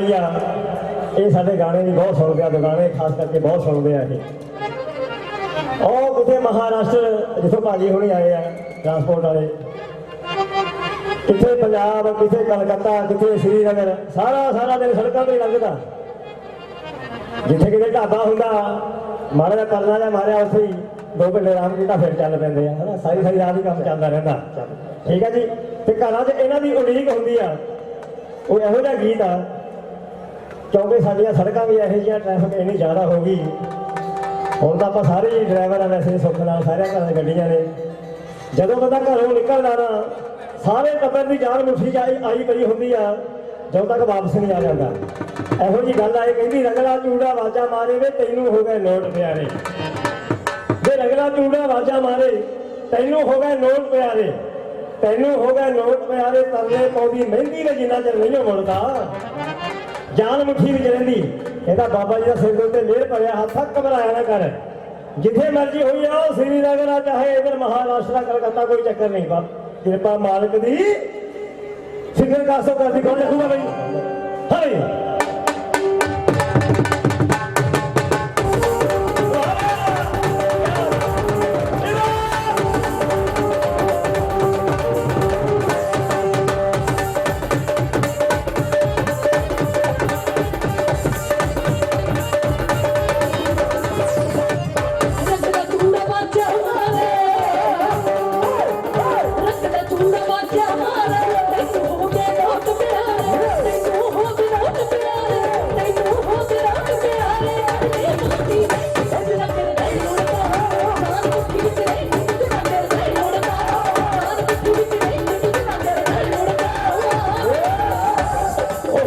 ਵਾਲੀ ਆ ਇਹ ਸਾਡੇ ਗਾਣੇ ਵੀ ਬਹੁਤ ਸੁਣਦੇ ਆ ਦੁਗਾਣੇ ਖਾਸ ਕਰਕੇ ਬਹੁਤ ਸੁਣਦੇ ਆ ਇਹ। ਉਹ ਕਿਤੇ ਮਹਾਰਾਸ਼ਟਰ, ਜਿੱਥੋਂ ਭਾਜੀ ਹੁਣੀ ਆਏ ਆ ਟਰਾਂਸਪੋਰਟ ਵਾਲੇ। ਕਿਤੇ ਪੰਜਾਬ ਕਿਤੇ ਕਲਕੱਤਾ ਕਿਤੇ ਸ੍ਰੀਨਗਰ, ਸਾਰਾ ਸਾਰਾ ਦਿਨ ਸੜਕਾਂ ਤੇ ਲੰਘਦਾ। ਜਿੱਥੇ ਕਿਤੇ ਢਾਬਾ ਹੁੰਦਾ ਮਹਾਰਾਜਾ ਜਿਹਾ ਕਰਨਾ ਜਾਂ ਮਾਰਿਆ ਉੱਥੇ ਹੀ, ਦੋ ਘੰਟੇ ਆਰਾਮ ਕੀਤਾ, ਫਿਰ ਚੱਲ ਪੈਂਦੇ ਆ, ਹਨਾ? ਸਾਰੀ ਸਾਰੀ ਰਾਤ ਹੀ ਕੰਮ ਚੱਲਦਾ ਰਹਿੰਦਾ। ਠੀਕ ਹੈ ਜੀ? ਤੇ ਘਰਾਂ 'ਚ ਇਹਨਾਂ ਦੀ ਉਡੀਕ ਹੁੰਦੀ ਆ। ਉਹ ਇਹੋ ਜਿਹਾ ਗੀਤ ਆ ਕਿਉਂਕਿ ਸਾਡੀਆਂ ਸੜਕਾਂ ਵੀ ਇਹੋ ਜਿਹੀਆਂ ਟ੍ਰੈਫਿਕ ਇੰਨੀ ਜ਼ਿਆਦਾ ਹੋ ਗਈ। ਹੁਣ ਤਾਂ ਆਪਾਂ ਸਾਰੇ ਹੀ ਡਰਾਈਵਰ ਆ ਵੈਸੇ, ਸੁੱਖ ਨਾਲ ਸਾਰਿਆਂ ਘਰਾਂ ਗੱਡੀਆਂ ਨੇ। ਜਦੋਂ ਬੰਦਾ ਘਰੋਂ ਨਿਕਲਦਾ ਨਾ, ਸਾਰੇ ਟੱਬਰ ਦੀ ਜਾਨ ਮੁੱਠੀ 'ਚ ਆਈ ਆਈ ਪਈ ਹੁੰਦੀ ਆ, ਜਦੋਂ ਤੱਕ ਵਾਪਸ ਨਹੀਂ ਆ ਜਾਂਦਾ। ਇਹੋ ਜੀ ਗੱਲ ਆਏ ਕਹਿੰਦੀ, ਰਗਲਾ ਚੂੜਾ ਵਾਜਾ ਮਾਰੇ ਵੇ, ਤੈਨੂੰ ਹੋ ਗਏ ਨੋਟ ਪਿਆਰੇ। ਜੇ ਰਗਲਾ ਚੂੜਾ ਵਾਜਾ ਮਾਰੇ, ਤੈਨੂੰ ਹੋ ਗਏ ਨੋਟ ਪਿਆਰੇ। ਤੈਨੂੰ ਹੋ ਗਏ ਨੋਟ ਪਿਆਰੇ, ਤਰਲੇ ਪਾਉਂਦੀ ਮਹਿੰਦੀ ਨੇ ਜਿੰਨਾ ਚਿਰ ਨਹੀਂ ਮੁੜਦਾ। ਜਾਨ ਮੁੱਠੀ ਵਿੱਚ ਰਹਿੰਦੀ ਇਹਦਾ ਬਾਬਾ ਜੀ ਦਾ ਸਿਰ ਦੇ ਉੱਤੇ ਮਿਹਰ ਭਰਿਆ ਹੱਥ ਆ, ਘਬਰਾਇਆ ਨਾ ਕਰ। ਜਿੱਥੇ ਮਰਜ਼ੀ ਹੋਈ ਆ ਉਹ ਸ੍ਰੀਨਗਰ ਆ ਚਾਹੇ ਇਧਰ ਮਹਾਰਾਸ਼ਟਰ ਕਲਕੱਤਾ ਕੋਈ ਚੱਕਰ ਨਹੀਂ ਬਾ ਕਿਰਪਾ ਮਾਲਕ ਦੀ ਫਿਕਰ ਕਾਸੋ ਕਰਦੀ ਕੌਣ ਲਿਖੂਗਾ ਬਈ? ਹਰੇ।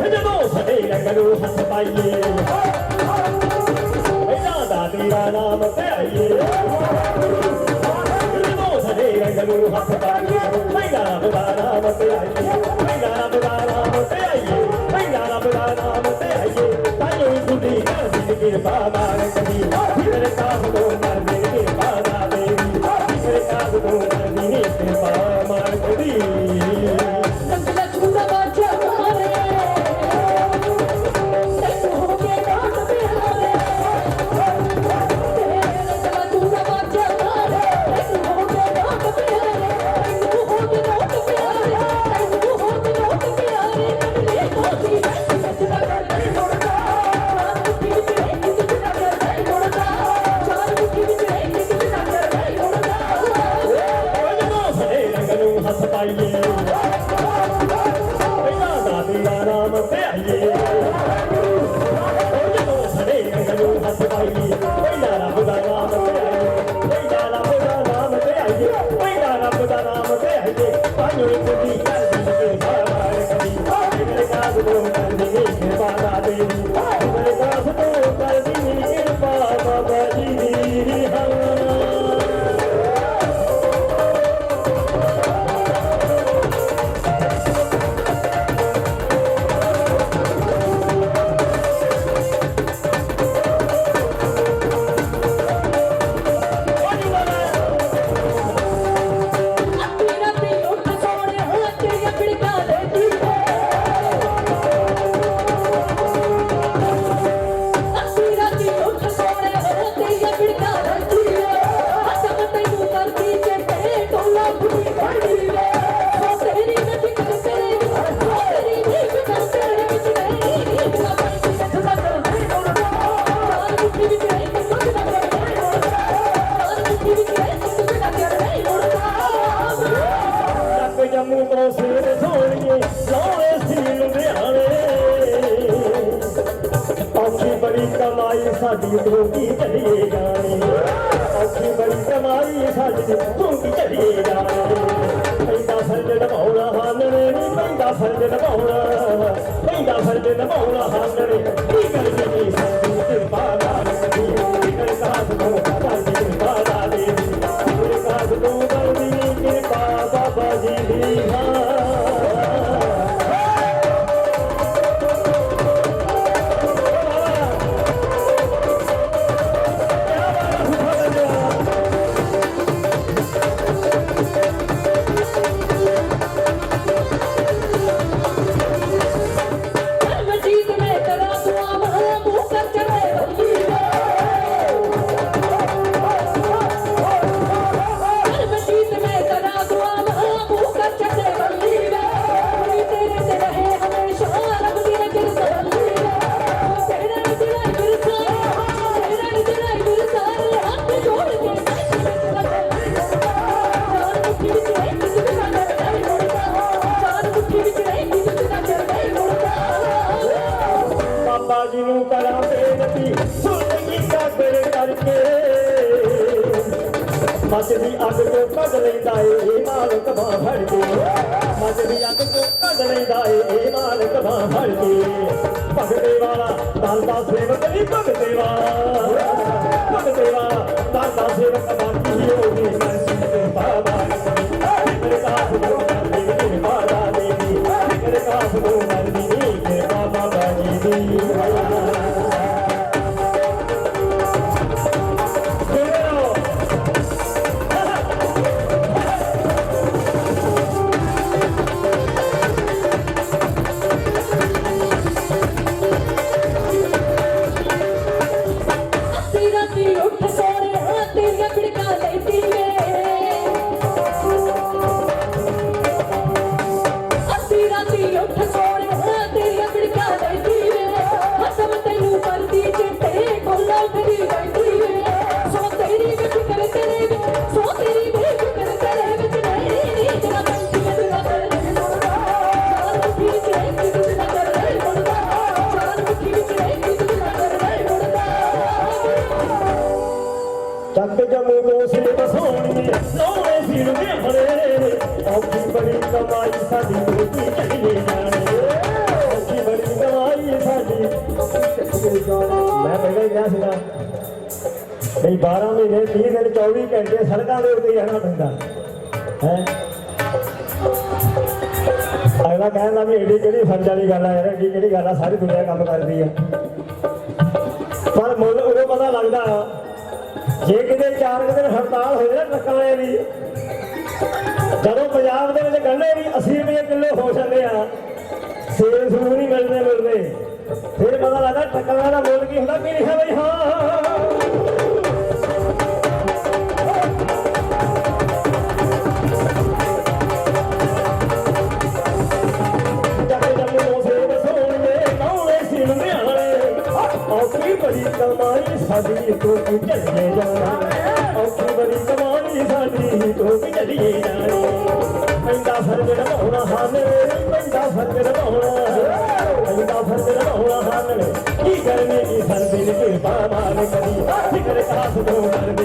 ਜਦੋਂ ਸਾਡੇ ਰੰਗ ਨੂੰ ਹੱਥ ਪਾਈਏ ਪਹਿਲਾਂ ਦਾ ਤੇਰਾ ਨਾਮ ਤੇ ਜਦੋਂ ਸਾਡੇ ਰੰਗ ਹੱਥ ਪਾਈਏ ਪਹਿਲਾਂ ਰੱਬ ਦਾ ਨਾਮ ਤੇ ਆਈਏ ਪਹਿਲਾਂ ਰੱਬ ਦਾ ਨਾਮ ਤੇ ਆਈਏ ਪਹਿਲਾਂ ਰੱਬ ਦਾ ਨਾਮ ਤੇ ਆਈਏ ਤਾਈਓ ਹੀ ਬੁੱਢੀ ਕਰਦੀ ਨੀ ਕਿਰਪਾ ਨਾਮ ਤੇ ਆਈਏ ਉਹ ਜਦੋਂ ਸਾਡੇ ਰੰਗ ਨੂੰ ਹੱਥ ਪਾਈਏ ਪਹਿਲਾਂ ਰੱਬ ਦਾ ਨਾਮ ਤੇ ਆਈਏ ਰੱਬ ਦਾ ਨਾਮ ਤੇ ਆਈਏ ਰੱਬ ਦਾ ਨਾਮ ਤੇ ਪਾਣੋ ਇੱਕ ਦੀ ਕਰਦੀ ਕੇ ਬਾਹਰ ਕਦੀ ਮੇਰੇ ਕਾਸ ਤੋਂ ਕਰਦੀ ਕਿਰਪਾ ਦਾ ਦੇਵੀ ਮੇਰੇ ਕਾਸ ਤੋਂ ਕਰਦੀ ਕਿਰਪਾ ਬਾਬਾ ਜੀ ਦੀ ਹਾਂ ਸਾਡੀ ਤੂੰ ਚੱਲੀਏ ਜਾਣੇ। ਔਖੀ ਬੜੀ ਕਮਾਈ ਸਾਡੀ ਤੂੰ ਚੱਲੀਏ ਜਾਣੇ। ਪੈਂਦਾ ਫਰਜ਼ ਨਿਭਾਉਣਾ ਹਾਨਣੇ ਨਹੀਂ ਪੈਂਦਾ ਫਰਜ਼ ਨਿਭਾਉਣਾ। ਪੈਂਦਾ ਫਰਜ਼ ਨਿਭਾਉਣਾ ਹਾਨਣੇ, ਕੀ ਕਰੀਏ ਕੱਢ ਲੈਂਦਾ ਏ ਮਾਲਕ ਬਾਹ ਫੜ ਕੇ। ਮੱਚਦੀ ਅੱਗ ਤੋਂ ਕੱਢ ਲੈਂਦਾ ਏ ਮਾਲਕ ਬਾਹ ਫੜ ਕੇ। ਭਗਤੇ ਵਾਲਾ ਦਾਤਾ ਸੇਵਕ ਨਹੀਂ ਭਗਤੇ ਵਾਲਾ। ਭਗਤੇ ਵਾਲਾ ਦਾਤਾ ਸੇਵਕ ਬਾਕੀ ਹੀ ਹੋਗੀ ਮਰਸੀ ਤੇ ਬਾਬਾ ਮੇਰੇ ਕਾਸ ਨੂੰ ਕਰਦੀ ਨੀ ਬਾਬਾ ਦੇਵੀ ਮੇਰੇ ਕਾਸ ਨੂੰ ਕਰਦੀ ਵੀ 12 ਮਹੀਨੇ 30 ਦਿਨ 24 ਘੰਟੇ ਸੜਕਾਂ ਦੇ ਉੱਤੇ ਰਹਿਣਾ ਪੈਂਦਾ। ਹੈ? ਅਗਲਾ ਕਹਿੰਦਾ ਵੀ ਏਡੀ ਕਿਹੜੀ ਫਰਜ਼ ਵਾਲੀ ਗੱਲ ਆ ਯਾਰ, ਏਡੀ ਕਿਹੜੀ ਗੱਲ ਆ, ਸਾਰੀ ਦੁਨੀਆ ਕੰਮ ਕਰਦੀ ਆ। ਪਰ ਮੁੱਲ ਉਦੋਂ ਪਤਾ ਲੱਗਦਾ, ਜੇ ਕਿਤੇ ਚਾਰ ਕੁ ਦਿਨ ਹੜਤਾਲ ਹੋ ਜਾਵੇ ਟਰੱਕਾਂ ਵਾਲੇ ਦੀ, ਜਦੋਂ ਪੰਜਾਬ ਦੇ ਵਿੱਚ ਗੰਢੇ ਵੀ 80 ਰੁਪਏ ਕਿਲੋ ਹੋ ਜਾਂਦੇ ਆ, ਸੇਲ ਸੂਲ ਨਹੀਂ ਮਿਲਦੇ ਮਿਲਦੇ ਫਿਰ ਪਤਾ ਲੱਗਦਾ ਟਰੱਕਾਂ ਦਾ ਮੁੱਲ ਕੀ ਹੁੰਦਾ, ਕੀ ਲਿਖਿਆ ਬਈ ਹਾਂ। ਸਾਡੀ ਤੋਂ ਚੱਲੇ ਜਾਣਾ ਔਖੀ ਬੜੀ ਕਮਾਈ ਸਾਡੀ ਤੋਂ ਚੱਲੇ ਜਾਣਾ ਪੈਂਦਾ ਫਰਜ਼ ਨਿਭਾਉਣਾ ਹਨ ਪੈਂਦਾ ਫਰਜ਼ ਨਿਭਾਉਣਾ ਪੈਂਦਾ ਫਰਜ਼ ਨਿਭਾਉਣਾ ਹਨ ਕੀ ਕਰਨੇ ਕੀ ਸਰਦੀ ਕਿਰਪਾ ਮਾਨ ਕਰੀ। ਫਿਕਰ ਕਾਸ ਤੋਂ ਕਰਦੀ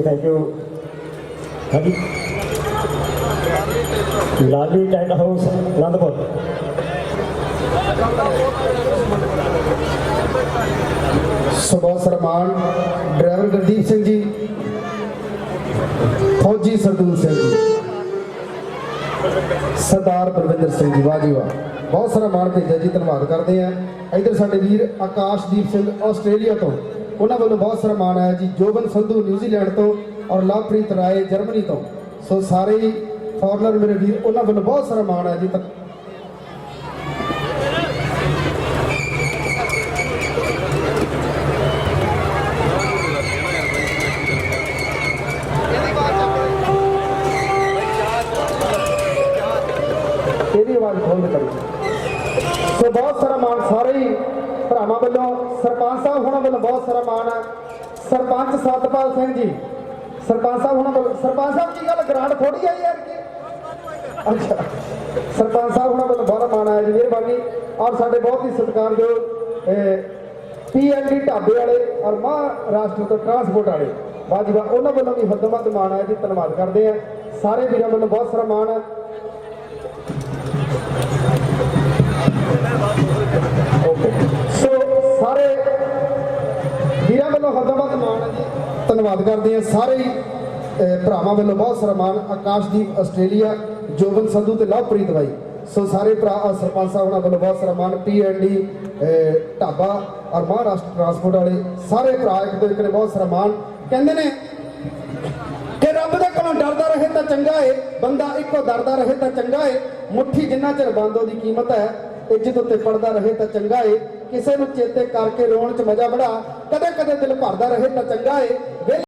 ਥੈਂਕ ਯੂ ਥੈਂਕ ਯੂ ਹਾਂਜੀ। ਲਾਲੀ ਟੈਂਟ ਹਾਊਸ ਆਨੰਦਪੁਰ ਸੁਭਾ ਸਰਮਾਨ ਡਰਾਈਵਰ ਗੁਰਦੀਪ ਸਿੰਘ ਜੀ ਫੌਜੀ ਸਰਦੂਲ ਸਿੰਘ ਜੀ ਸਰਦਾਰ ਬਲਵਿੰਦਰ ਸਿੰਘ ਜੀ ਵਾਹ ਜੀ ਵਾਹ। ਬਹੁਤ ਸਾਰਾ ਮਾਣ ਭੇਜਿਆ ਜੀ ਧੰਨਵਾਦ ਕਰਦੇ ਆ ਇਧਰ ਸਾਡੇ ਵੀਰ ਆਕਾਸ਼ਦੀਪ ਸਿੰਘ ਆਸਟ੍ਰੇਲੀਆ ਤੋਂ। ਉਹਨਾਂ ਵੱਲੋਂ ਬਹੁਤ ਸਾਰਾ ਮਾਣ ਆਇਆ ਜੀ ਜੋਬਨ ਸੰਧੂ ਨਿਊਜ਼ੀਲੈਂਡ ਤੋਂ ਔਰ ਲਵਪ੍ਰੀਤ ਰਾਏ ਜਰਮਨੀ ਤੋਂ ਸੋ ਸਾਰੇ ਹੀ ਫੋਰਨਰ ਮੇਰੇ ਵੀਰ ਉਹਨਾਂ ਵੱਲੋਂ ਬਹੁਤ ਸਾਰਾ ਮਾਣ ਆਇਆ ਜੀ ਧੰਨ- ਇਹਦੀ ਆਵਾਜ਼ ਖੋਲ ਕੇ ਕਰੀ ਸੋ ਬਹੁਤ ਸਾਰਾ ਮਾਣ ਸਾਰੇ ਹੀ ਭਰਾਵਾਂ ਵੱਲੋਂ ਸਰਪੰਚ ਸਾਹਿਬ ਹੋਣਾ ਵੱਲੋਂ ਬਹੁਤ ਸਾਰਾ ਮਾਣ ਹੈ ਸਰਪੰਚ ਸਤਪਾਲ ਸਿੰਘ ਜੀ, ਸਰਪੰਚ ਸਾਹਿਬ ਹੋਣਾ ਵੱਲੋਂ ਸਰਪੰਚ ਸਾਹਿਬ ਕੀ ਗੱਲ ਗ੍ਰਾਂਟ ਥੋੜੀ ਆਈ ਯਾਰ ਕੀ? ਅੱਛਾ। ਸਰਪੰਚ ਸਾਹਿਬ ਹੋਣਾ ਵੱਲੋਂ ਬਹੁਤ ਮਾਣ ਆਇਆ ਜੀ, ਮਿਹਰਬਾਨੀ। ਔਰ ਸਾਡੇ ਬਹੁਤ ਹੀ ਸਤਿਕਾਰਯੋਗ ਪੀਐਨਡੀ ਢਾਬੇ ਵਾਲੇ ਔਰ ਮਹਾਰਾਸ਼ਟਰ ਤੋਂ ਟਰਾਂਸਪੋਰਟ ਵਾਲੇ। ਬਾਜੀ ਵਾਹ, ਉਹਨਾਂ ਵੱਲੋਂ ਵੀ ਹੱਦੋਂ ਮਾਣ ਆਇਆ ਜੀ, ਧੰਨਵਾਦ ਕਰਦੇ ਆ। ਸਾਰੇ ਵੀਰਾਂ ਵੱਲੋਂ ਬਹੁਤ ਸਾਰਾ ਮਾਣ ਹੈ ਧੰਨਵਾਦ ਕਰਦੇ ਹਾਂ ਸਾਰੇ ਭਰਾਵਾਂ ਵੱਲੋਂ ਬਹੁਤ ਸਾਰਾ ਮਾਣ ਆਕਾਸ਼ਦੀਪ ਆਸਟ੍ਰੇਲੀਆ, ਜੋਬਨ ਸੰਧੂ ਤੇ ਲਵਪ੍ਰੀਤ ਬਾਈ। ਸੋ ਸਾਰੇ ਭਰਾ ਸਰਪੰਚ ਸਾਹਿਬ ਉਹਨਾਂ ਵੱਲੋਂ ਬਹੁਤ ਸਾਰਾ ਪੀਐਨਡੀ ਢਾਬਾ ਔਰ ਮਹਾਰਾਸ਼ਟਰ ਟਰਾਂਸਪੋਰਟ ਵਾਲੇ ਸਾਰੇ ਭਰਾ ਇੱਕ ਤੋਂ ਇੱਕ ਬਹੁਤ ਸਾਰਾ ਕਹਿੰਦੇ ਨੇ ਕਿ ਰੱਬ ਦੇ ਕੋਲੋਂ ਡਰਦਾ ਰਹੇ ਤਾਂ ਚੰਗਾ ਏ, ਬੰਦਾ ਇੱਕੋ ਡਰਦਾ ਰਹੇ ਤਾਂ ਚੰਗਾ ਏ, ਮੁੱਠੀ ਜਿੰਨਾ ਚਿਰ ਬੰਦੋ ਦੀ ਕੀਮਤ ਹੈ, ਇੱਜ਼ਤ ਉੱਤੇ ਪੜਦਾ ਰਹੇ ਤਾਂ ਚੰਗਾ ਏ, ਕਿਸੇ ਨੂੰ ਚੇਤੇ ਕਰਕੇ ਰੋਣ 'ਚ ਮਜ਼ਾ ਬੜਾ ਕਦੇ ਕਦੇ ਦਿਲ ਭਰਦਾ ਰਹੇ ਤਾਂ ਚੰਗਾ ਏ